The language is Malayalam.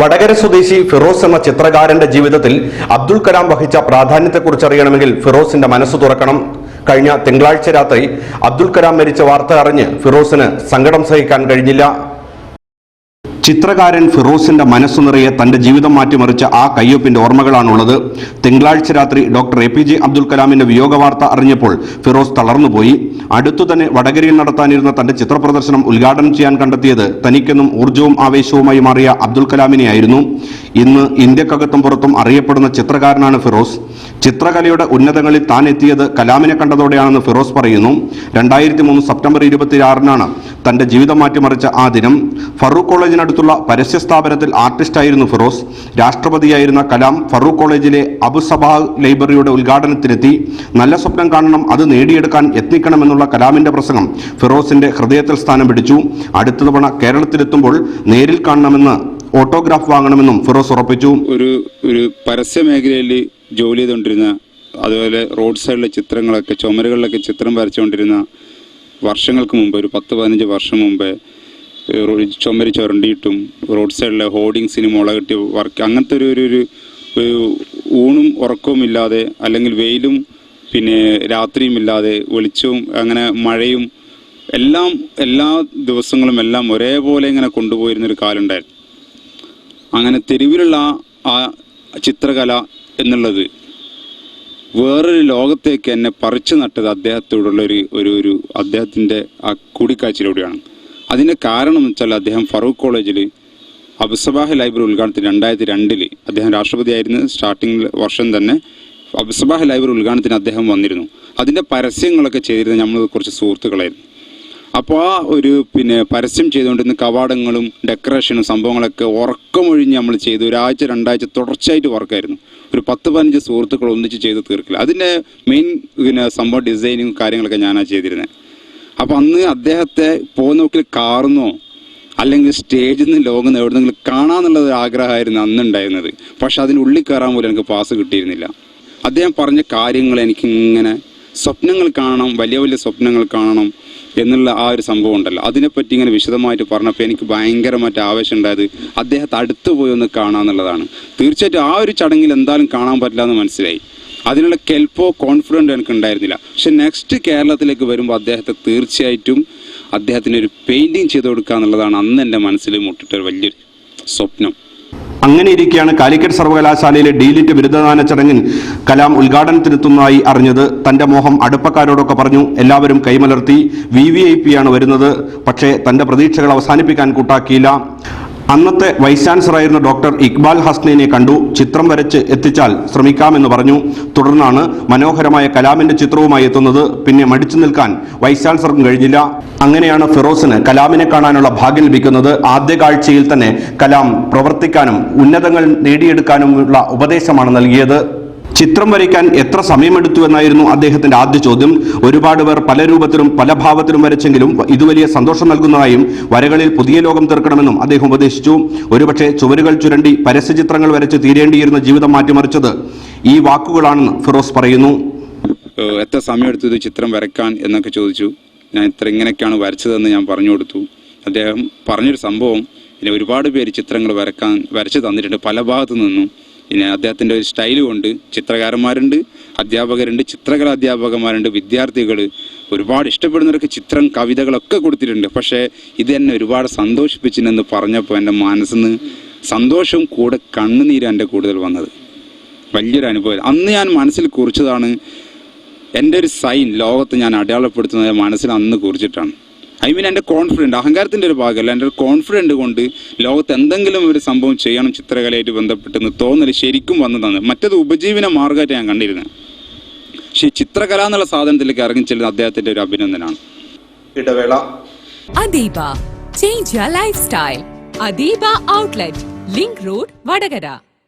വടകര സ്വദേശി ഫിറോസ് എന്ന ചിത്രകാരന്റെ ജീവിതത്തിൽ അബ്ദുൾ കലാം വഹിച്ച പ്രാധാന്യത്തെക്കുറിച്ച് അറിയണമെങ്കിൽ ഫിറോസിന്റെ മനസ്സ് തുറക്കണം. കഴിഞ്ഞ തിങ്കളാഴ്ച രാത്രി അബ്ദുൾ കലാം മരിച്ച വാർത്ത അറിഞ്ഞ് ഫിറോസിന് സങ്കടം സഹിക്കാൻ കഴിഞ്ഞില്ല. ചിത്രകാരൻ ഫിറോസിന്റെ മനസ്സു നിറയെ തന്റെ ജീവിതം മാറ്റിമറിച്ച ആ കയ്യൊപ്പിന്റെ ഓർമ്മകളാണുള്ളത്. തിങ്കളാഴ്ച രാത്രി doctor A P J Abdul കലാമിന്റെ വിയോഗ വാർത്ത അറിഞ്ഞപ്പോൾ ഫിറോസ് തളർന്നുപോയി. അടുത്തു തന്നെ വടകരയിൽ നടത്താനിരുന്ന തന്റെ ചിത്രപ്രദർശനം ഉദ്ഘാടനം ചെയ്യാൻ കണ്ടെത്തിയത് തനിക്കെന്നും ഊർജവും ആവേശവുമായി മാറിയ അബ്ദുൽ കലാമിനെയായിരുന്നു. ഇന്ന് ഇന്ത്യക്കകത്തും പുറത്തും അറിയപ്പെടുന്ന ചിത്രകാരനാണ് ഫിറോസ്. ചിത്രകലയുടെ ഉന്നതങ്ങളിൽ താൻ എത്തിയത് കലാമിനെ കണ്ടതോടെയാണെന്ന് ഫിറോസ് പറയുന്നു. രണ്ടായിരത്തി മൂന്ന് സെപ്റ്റംബർ ഇരുപത്തിയാറിനാണ് തന്റെ ജീവിതം മാറ്റിമറിച്ച ആ ദിനം. ഫറൂഖ് കോളേജിനടുത്തുള്ള പരസ്യ സ്ഥാപനത്തിൽ ആർട്ടിസ്റ്റായിരുന്നു ഫിറോസ്. രാഷ്ട്രപതിയായിരുന്ന കലാം ഫറൂഖ് കോളേജിലെ അബുസബാ ലൈബ്രറിയുടെ ഉദ്ഘാടനത്തിനെത്തി. നല്ല സ്വപ്നം കാണണം അത് നേടിയെടുക്കാൻ യത്നിക്കണമെന്നുള്ള കലാമിന്റെ പ്രസംഗം ഫിറോസിന്റെ ഹൃദയത്തിൽ സ്ഥാനം പിടിച്ചു. അടുത്ത തവണ കേരളത്തിലെത്തുമ്പോൾ നേരിൽ കാണണമെന്ന് ഓട്ടോഗ്രാഫ് വാങ്ങണമെന്നും ഫിറോസ് ഉറപ്പിച്ചു. ഒരു ഒരു പരസ്യ മേഖലയിൽ ജോലി ചെയ്തുകൊണ്ടിരുന്ന അതുപോലെ റോഡ് സൈഡിലെ ചിത്രങ്ങളൊക്കെ ചുമരുകളിലൊക്കെ ചിത്രം വരച്ചുകൊണ്ടിരുന്ന വർഷങ്ങൾക്ക് മുമ്പ് ഒരു പത്ത് പതിനഞ്ച് വർഷം മുമ്പേ ചുമര് ചുരണ്ടിയിട്ടും റോഡ് സൈഡിലെ ഹോർഡിങ്സിന് മുളകെട്ടി വർക്ക് അങ്ങനത്തെ ഒരു ഒരു ഒരു ഊണും ഉറക്കവും ഇല്ലാതെ അല്ലെങ്കിൽ വെയിലും പിന്നെ രാത്രിയും ഇല്ലാതെ വെളിച്ചവും അങ്ങനെ മഴയും എല്ലാം എല്ലാ ദിവസങ്ങളും എല്ലാം ഒരേപോലെ ഇങ്ങനെ കൊണ്ടുപോയിരുന്നൊരു കാലുണ്ടായിരുന്നു. അങ്ങനെ തെരുവിലുള്ള ആ ചിത്രകല എന്നുള്ളത് വേറൊരു ലോകത്തേക്ക് എന്നെ പറിച്ചു നട്ടത് അദ്ദേഹത്തോടുള്ള ഒരു ഒരു ഒരു അദ്ദേഹത്തിന്റെ ആ കൂടിക്കാഴ്ചയിലൂടെയാണ്. അതിന്റെ കാരണം എന്ന് വെച്ചാൽ അദ്ദേഹം ഫറൂഖ് കോളേജിൽ അബ്സബാഹ് ലൈബ്രറി ഉദ്ഘാടനത്തിന് രണ്ടായിരത്തി രണ്ടിൽ അദ്ദേഹം രാഷ്ട്രപതിയായിരുന്ന സ്റ്റാർട്ടിംഗ് വർഷം തന്നെ അബ്സബാഹ് ലൈബ്രറി ഉദ്ഘാടനത്തിന് അദ്ദേഹം വന്നിരുന്നു. അതിന്റെ പരസ്യങ്ങളൊക്കെ ചെയ്തിരുന്ന നമ്മൾ കുറച്ച് സുഹൃത്തുക്കളായിരുന്നു. അപ്പോൾ ആ ഒരു പിന്നെ പരസ്യം ചെയ്തുകൊണ്ടിരുന്ന കവാടങ്ങളും ഡെക്കറേഷനും സംഭവങ്ങളൊക്കെ ഉറക്കമൊഴിഞ്ഞ് നമ്മൾ ചെയ്തു ഒരാഴ്ച രണ്ടാഴ്ച തുടർച്ചയായിട്ട് വർക്കായിരുന്നു ഒരു പത്ത് പതിനഞ്ച് സുഹൃത്തുക്കൾ ഒന്നിച്ച് ചെയ്ത് തീർക്കില്ല. അതിന്റെ മെയിൻ പിന്നെ സംഭവം ഡിസൈനിങ് കാര്യങ്ങളൊക്കെ ഞാനാണ് ചെയ്തിരുന്നത് അപ്പോൾ അന്ന് അദ്ദേഹത്തെ പോകുന്ന നോക്കിൽ കാറുന്നോ അല്ലെങ്കിൽ സ്റ്റേജിൽ നിന്ന് ലോകം എവിടെന്നെങ്കിലും കാണാമെന്നുള്ള ഒരു ആഗ്രഹമായിരുന്നു അന്നുണ്ടായിരുന്നത് പക്ഷെ അതിനുള്ളിൽ കയറാൻ പോലും എനിക്ക് പാസ് കിട്ടിയിരുന്നില്ല. അദ്ദേഹം പറഞ്ഞ കാര്യങ്ങൾ എനിക്ക് ഇങ്ങനെ സ്വപ്നങ്ങൾ കാണണം വലിയ വലിയ സ്വപ്നങ്ങൾ കാണണം എന്നുള്ള ആ ഒരു സംഭവം ഉണ്ടല്ലോ. അതിനെപ്പറ്റി ഇങ്ങനെ വിശദമായിട്ട് പറഞ്ഞപ്പോൾ എനിക്ക് ഭയങ്കരമായിട്ട് ആവേശം ഉണ്ടായത് അദ്ദേഹത്തെ അടുത്ത് പോയി ഒന്ന് കാണാന്നുള്ളതാണ്. തീർച്ചയായിട്ടും ആ ഒരു ചടങ്ങിൽ എന്തായാലും കാണാൻ പറ്റില്ല എന്ന് മനസ്സിലായി. അതിനുള്ള കെൽപ്പോ കോൺഫിഡന്റോ എനിക്ക് ഉണ്ടായിരുന്നില്ല. പക്ഷെ നെക്സ്റ്റ് കേരളത്തിലേക്ക് വരുമ്പോൾ അദ്ദേഹത്തെ തീർച്ചയായിട്ടും അദ്ദേഹത്തിന് ഒരു പെയിന്റിങ് ചെയ്ത് കൊടുക്കുക എന്നുള്ളതാണ് അന്ന് എന്റെ മനസ്സിൽ മുട്ടിട്ടൊരു വലിയൊരു സ്വപ്നം. അങ്ങനെ ഇരിക്കെയാണ് കാലിക്കറ്റ് സർവകലാശാലയിലെ ഡീലിറ്റ് ബിരുദദാന ചടങ്ങിൽ കലാം ഉദ്ഘാടനത്തിനെത്തുന്നതായി അറിഞ്ഞത്. തന്റെ മോഹം അടുപ്പക്കാരോടൊക്കെ പറഞ്ഞു എല്ലാവരും കൈമലർത്തി വി വി ഐ പി ആണ് വരുന്നത്. പക്ഷേ തന്റെ പ്രതീക്ഷകൾ അവസാനിപ്പിക്കാൻ കൂട്ടാക്കിയില്ല. അന്നത്തെ വൈസ് ചാൻസലറായിരുന്ന ഡോക്ടർ ഇക്ബാൽ ഹസ്നൈനെ കണ്ടു. ചിത്രം വരച്ച് എത്തിച്ചാൽ ശ്രമിക്കാമെന്ന് പറഞ്ഞു. തുടർന്നാണ് മനോഹരമായ കലാമിന്റെ ചിത്രവുമായി എത്തുന്നത്. പിന്നെ മടിച്ചു നിൽക്കാൻ വൈസ് ചാൻസലർക്കും കഴിഞ്ഞില്ല. അങ്ങനെയാണ് ഫിറോസിന് കലാമിനെ കാണാനുള്ള ഭാഗ്യം ലഭിക്കുന്നത്. ആദ്യ കാഴ്ചയിൽ തന്നെ കലാം പ്രവർത്തിക്കാനും ഉന്നതങ്ങൾ നേടിയെടുക്കാനുമുള്ള ഉപദേശമാണ് നൽകിയത്. ചിത്രം വരയ്ക്കാൻ എത്ര സമയമെടുത്തു എന്നായിരുന്നു അദ്ദേഹത്തിന്റെ ആദ്യ ചോദ്യം. ഒരുപാട് പേർ പല രൂപത്തിലും പല ഭാവത്തിലും വരച്ചെങ്കിലും ഇത് വലിയ സന്തോഷം നൽകുന്നതായും വരകളിൽ പുതിയ ലോകം തീർക്കണമെന്നും അദ്ദേഹം ഉപദേശിച്ചു. ഒരുപക്ഷെ ചുവരുകൾ ചുരണ്ടി പരസ്യചിത്രങ്ങൾ വരച്ച് തീരേണ്ടിയിരുന്ന ജീവിതം മാറ്റിമറിച്ചത് ഈ വാക്കുകളാണെന്ന് ഫിറോസ് പറയുന്നു. എത്ര സമയമെടുത്തു ഇത് ചിത്രം വരയ്ക്കാൻ എന്നൊക്കെ ചോദിച്ചു. ഞാൻ ഇത്ര ഇങ്ങനെയൊക്കെയാണ് വരച്ചതെന്ന് ഞാൻ പറഞ്ഞു കൊടുത്തു. അദ്ദേഹം പറഞ്ഞൊരു സംഭവം പിന്നെ ഒരുപാട് പേര് ചിത്രങ്ങൾ വരക്കാൻ വരച്ച് തന്നിട്ടുണ്ട്. പല ഭാഗത്തു നിന്നും പിന്നെ അദ്ദേഹത്തിന്റെ ഒരു സ്റ്റൈൽ കൊണ്ട് ചിത്രകാരന്മാരുണ്ട് അധ്യാപകരുണ്ട് ചിത്രകല അധ്യാപകന്മാരുണ്ട് വിദ്യാർത്ഥികൾ. ഒരുപാട് ഇഷ്ടപ്പെടുന്നവർക്ക് ചിത്രം കവിതകളൊക്കെ കൊടുത്തിട്ടുണ്ട്. പക്ഷേ ഇത് എന്നെ ഒരുപാട് സന്തോഷിപ്പിച്ചിട്ടുണ്ടെന്ന് പറഞ്ഞപ്പോൾ എന്റെ മനസ്സിൽ നിന്ന് സന്തോഷവും കൂടെ കണ്ണുനീര് എന്റെ കൂടുതൽ വന്നത്. വലിയൊരു അനുഭവം. അന്ന് ഞാൻ മനസ്സിൽ കുറിച്ചതാണ് എന്റെ ഒരു സൈൻ ലോകത്ത് ഞാൻ അടയാളപ്പെടുത്തുന്നത് മനസ്സിൽ അന്ന് കുറിച്ചിട്ടാണ്. ഐ മീൻ എന്റെ കോൺഫിഡന്റ് അഹങ്കാരത്തിന്റെ ഒരു ഭാഗമല്ല. എന്റെ ഒരു കോൺഫിഡന്റ് കൊണ്ട് ലോകത്ത് എന്തെങ്കിലും ഒരു സംഭവം ചെയ്യണം ചിത്രകലയായിട്ട് ബന്ധപ്പെട്ടെന്ന് തോന്നൽ ശരിക്കും വന്നതാണ്. മറ്റത് ഉപജീവന മാർഗമായിട്ട് ഞാൻ കണ്ടിരുന്നത് പക്ഷേ ചിത്രകല എന്നുള്ള സാധനത്തിലേക്ക് ഇറങ്ങി ചെല്ലുന്ന അദ്ദേഹത്തിന്റെ ഒരു അഭിനന്ദനാണ്. ഇടവേള. Adiba. Change lifestyle Adeeba outlet link road Vadagara.